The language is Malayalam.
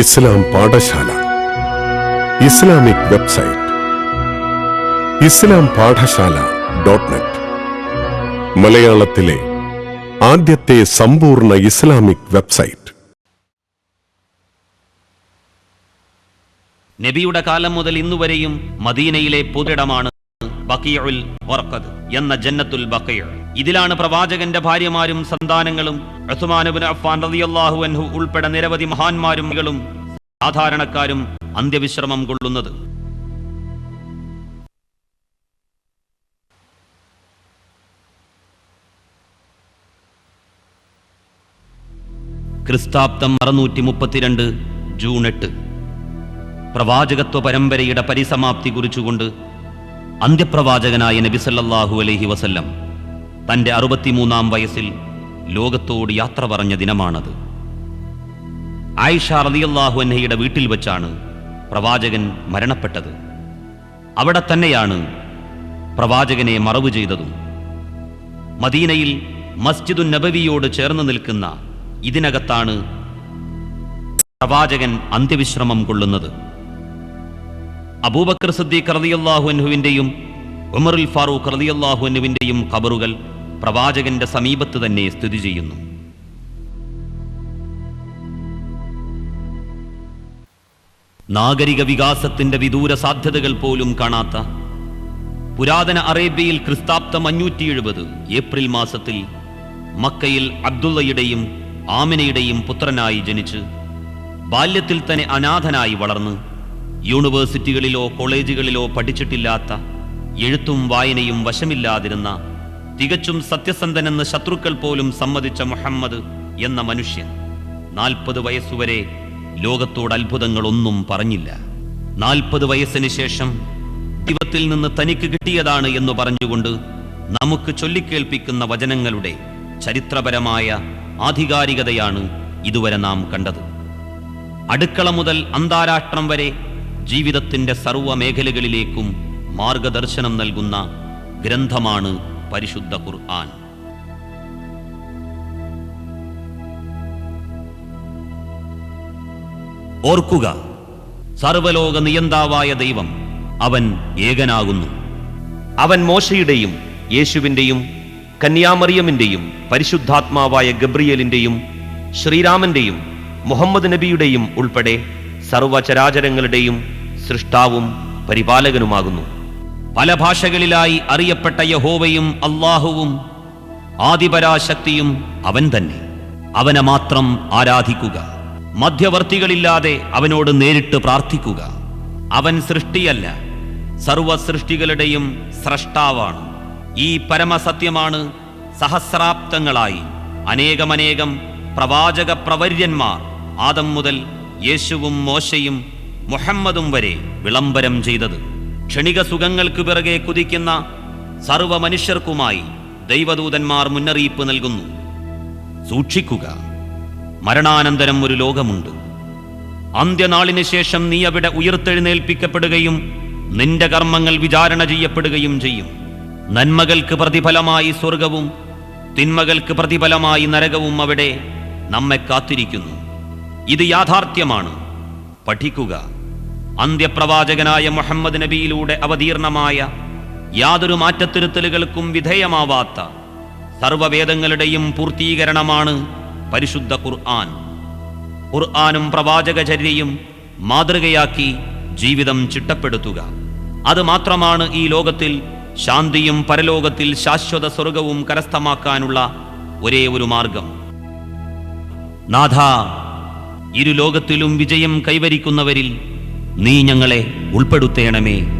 Islam Padasala. Islamic website. Islam Padasala dot net. മലയാളത്തിലെ ആദ്യത്തെ സമ്പൂർണ ഇസ്ലാമിക് വെബ്സൈറ്റ്. നബിയുടെ കാലം മുതൽ ഇന്നുവരെയും മദീനയിലെ പൊതിടമാണ് ബക്കിയുൽ എന്ന ജന്നത്തുൽ ബക്കയ ഇതിലാണ് പ്രവാചകന്റെ ഭാര്യമാരും സന്താനങ്ങളും ഉസ്മാനുബിൻ അഫ്ഫാൻ റളിയല്ലാഹു അൻഹു ഉൾപ്പെടെ നിരവധി മഹാന്മാരും സാധാരണക്കാരും അന്ത്യവിശ്രമം കൊള്ളുന്നത്. ക്രിസ്താബ്ദം അറുന്നൂറ്റി മുപ്പത്തിരണ്ട് ജൂൺ എട്ട്. പ്രവാചകത്വ പരമ്പരയുടെ പരിസമാപ്തി കുറിച്ചുകൊണ്ട് അന്ത്യപ്രവാചകനായ നബി സല്ലല്ലാഹു അലൈഹി വസല്ലം തന്റെ അറുപത്തിമൂന്നാം വയസ്സിൽ ലോകത്തോട് യാത്ര പറഞ്ഞ ദിനമാണത്. ആയിഷ റളിയല്ലാഹു അൻഹയുടെ വീട്ടിൽ വച്ചാണ് പ്രവാചകൻ മരണപ്പെട്ടത്. അവിടെ തന്നെയാണ് പ്രവാചകനെ മറവ് ചെയ്തതും. മദീനയിൽ മസ്ജിദുൻ നബവിയോട് ചേർന്ന് നിൽക്കുന്ന ഇതിനകത്താണ് പ്രവാചകൻ അന്ത്യവിശ്രമം കൊള്ളുന്നത്. അബൂബക്കർ സിദ്ദീഖ് റളിയല്ലാഹു അൻഹുവിന്റെയും ഉമറുൽ ഫാറൂഖ് റളിയല്ലാഹു അൻഹുവിന്റെയും ഖബറുകൾ പ്രവാചകന്റെ സമീപത്ത് തന്നെ സ്ഥിതി ചെയ്യുന്നു. നാഗരിക വികാസത്തിന്റെ വിദൂര സാധ്യതകൾ പോലും കാണാത്ത പുരാതന അറേബ്യയിൽ ക്രിസ്താബ്ദം അഞ്ഞൂറ്റി എഴുപത് ഏപ്രിൽ മാസത്തിൽ മക്കയിൽ അബ്ദുള്ളയുടെയും ആമിനയുടെയും പുത്രനായി ജനിച്ച് ബാല്യത്തിൽ തന്നെ അനാഥനായി വളർന്ന് യൂണിവേഴ്സിറ്റികളിലോ കോളേജുകളിലോ പഠിച്ചിട്ടില്ലാത്ത എഴുത്തും വായനയും വശമില്ലാതിരുന്ന തികച്ചും സത്യസന്ധനെന്ന് ശത്രുക്കൾ പോലും സമ്മതിച്ച മുഹമ്മദ് എന്ന മനുഷ്യൻ നാൽപ്പത് വയസ്സുവരെ ലോകത്തോട് അത്ഭുതങ്ങളൊന്നും പറഞ്ഞില്ല. നാൽപ്പത് വയസ്സിന് ശേഷം ദിവത്തിൽ നിന്ന് തനിക്ക് കിട്ടിയതാണ് എന്ന് പറഞ്ഞുകൊണ്ട് നമുക്ക് ചൊല്ലിക്കേൽപ്പിക്കുന്ന വചനങ്ങളുടെ ചരിത്രപരമായ ആധികാരികതയാണ് ഇതുവരെ നാം കണ്ടത്. അടുക്കള മുതൽ അന്താരാഷ്ട്രം വരെ ജീവിതത്തിന്റെ സർവ മേഖലകളിലേക്കും മാർഗദർശനം നൽകുന്ന ഗ്രന്ഥമാണ് പരിശുദ്ധ ഖുർആൻ. ഓർക്കുക സർവലോക നിയന്താവായ ദൈവം അവൻ ഏകനാകുന്നു. അവൻ മോശയുടെയും യേശുവിന്റെയും കന്യാമറിയമിന്റെയും പരിശുദ്ധാത്മാവായ ഗബ്രിയലിന്റെയും ശ്രീരാമന്റെയും മുഹമ്മദ് നബിയുടെയും ഉൾപ്പെടെ സർവചരാചരങ്ങളുടെയും സൃഷ്ടാവും പരിപാലകനുമാകുന്നു. പല ഭാഷകളിലായി അറിയപ്പെട്ട യഹോവയും അള്ളാഹുവും ആദിപരാശക്തിയും അവൻ തന്നെ. അവനെ മാത്രം ആരാധിക്കുക. മധ്യവർത്തികളില്ലാതെ അവനോട് നേരിട്ട് പ്രാർത്ഥിക്കുക. അവൻ സൃഷ്ടിയല്ല സർവ സൃഷ്ടികളുടെയും സ്രഷ്ടാവാണ്. ഈ പരമസത്യമാണ് സഹസ്രാബ്ദങ്ങളായി അനേകമനേകം പ്രവാചക പ്രവര്യന്മാർ ആദം മുതൽ യേശുവും മോശയും മുഹമ്മദും വരെ വിളംബരം ചെയ്തത്. ക്ഷണിക സുഖങ്ങൾക്ക് പിറകെ കുതിക്കുന്ന സർവ മനുഷ്യർക്കുമായി ദൈവദൂതന്മാർ മുന്നറിയിപ്പ് നൽകുന്നു. സൂക്ഷിക്കുക. മരണാനന്തരം ഒരു ലോകമുണ്ട്. അന്ത്യനാളിന് ശേഷം നീ അവിടെ ഉയർത്തെഴുന്നേൽപ്പിക്കപ്പെടുകയും നിന്റെ കർമ്മങ്ങൾ വിചാരണ ചെയ്യപ്പെടുകയും ചെയ്യും. നന്മകൾക്ക് പ്രതിഫലമായി സ്വർഗവും തിന്മകൾക്ക് പ്രതിഫലമായി നരകവും അവിടെ നമ്മെ കാത്തിരിക്കുന്നു. ഇത് യാഥാർത്ഥ്യമാണ്. പഠിക്കുക. അന്ത്യപ്രവാചകനായ മുഹമ്മദ് നബിയിലൂടെ അവതീർണമായ യാതൊരു മാറ്റത്തിരുത്തലുകൾക്കും വിധേയമാവാത്ത സർവവേദങ്ങളുടെയും പൂർത്തീകരണമാണ് പരിശുദ്ധ ഖുർആൻ. ഖുർആാനും പ്രവാചകചര്യയും മാതൃകയാക്കി ജീവിതം ചിട്ടപ്പെടുത്തുക. അത് മാത്രമാണ് ഈ ലോകത്തിൽ ശാന്തിയും പരലോകത്തിൽ ശാശ്വത സ്വർഗവും കരസ്ഥമാക്കാനുള്ള ഒരേ ഒരു മാർഗം. നാഥ ഇരു ലോകത്തിലും വിജയം കൈവരിക്കുന്നവരിൽ നീ ഞങ്ങളെ ഉൾപ്പെടുത്തേണമേ.